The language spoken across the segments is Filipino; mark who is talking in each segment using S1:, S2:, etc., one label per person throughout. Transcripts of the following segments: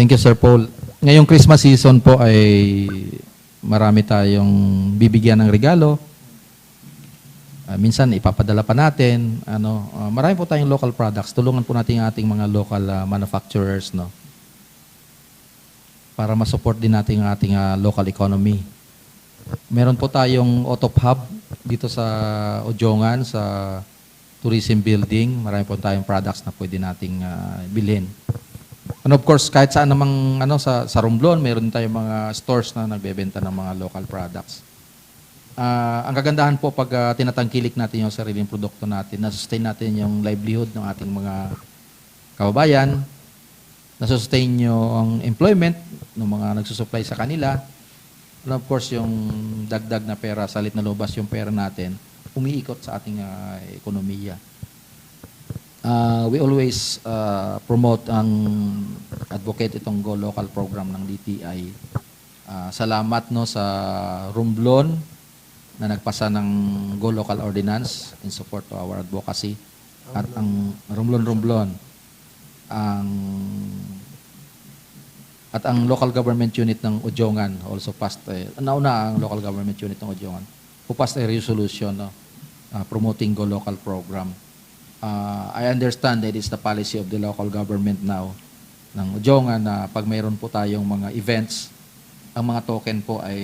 S1: Thank you, Sir Paul. Ngayong Christmas season po ay marami tayong bibigyan ng regalo. Ah, minsan ipapadala pa natin. Ano, ah, marami po tayong local products. Tulungan po natin ang ating mga local ah, manufacturers, no? Para ma-support din natin ang ating ah, local economy. Meron po tayong auto hub dito sa Ojongan, sa tourism building. Marami po tayong products na pwede nating ah, bilhin. And of course, kahit saan namang ano sa sa Romblon, meron tayong mga stores na nagbebenta ng mga local products. Ah, ang kagandahan po pag ah, tinatangkilik natin yung sariling produkto natin, na-sustain natin yung livelihood ng ating mga kababayan, na-sustain yung employment ng mga nagsusupply sa kanila, and of course, yung dagdag na pera, salit na lubas yung pera natin, umiikot sa ating ah, ekonomiya. Uh, we always uh, promote ang advocate itong Go Local program ng DTI. Uh, salamat no sa Romblon na nagpasa ng Go Local Ordinance in support to our advocacy. At ang Romblon Romblon ang at ang local government unit ng Ujongan also passed eh, nauna ang local government unit ng Ujongan who passed a resolution no, uh, promoting Go Local program. Uh, I understand that it's the policy of the local government now ng Ujongan na pag mayroon po tayong mga events, ang mga token po ay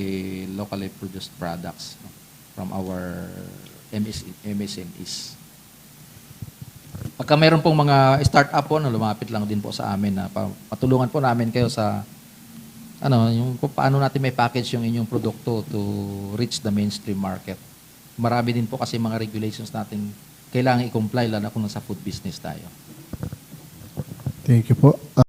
S1: locally produced products no, from our MS, MSMEs. Pagka mayroon pong mga start-up po na lumapit lang din po sa amin na pa- patulungan po namin kayo sa ano, yung paano natin may package yung inyong produkto to reach the mainstream market. Marami din po kasi mga regulations natin kailangan i-comply lalo kung nasa food business tayo.
S2: Thank you po.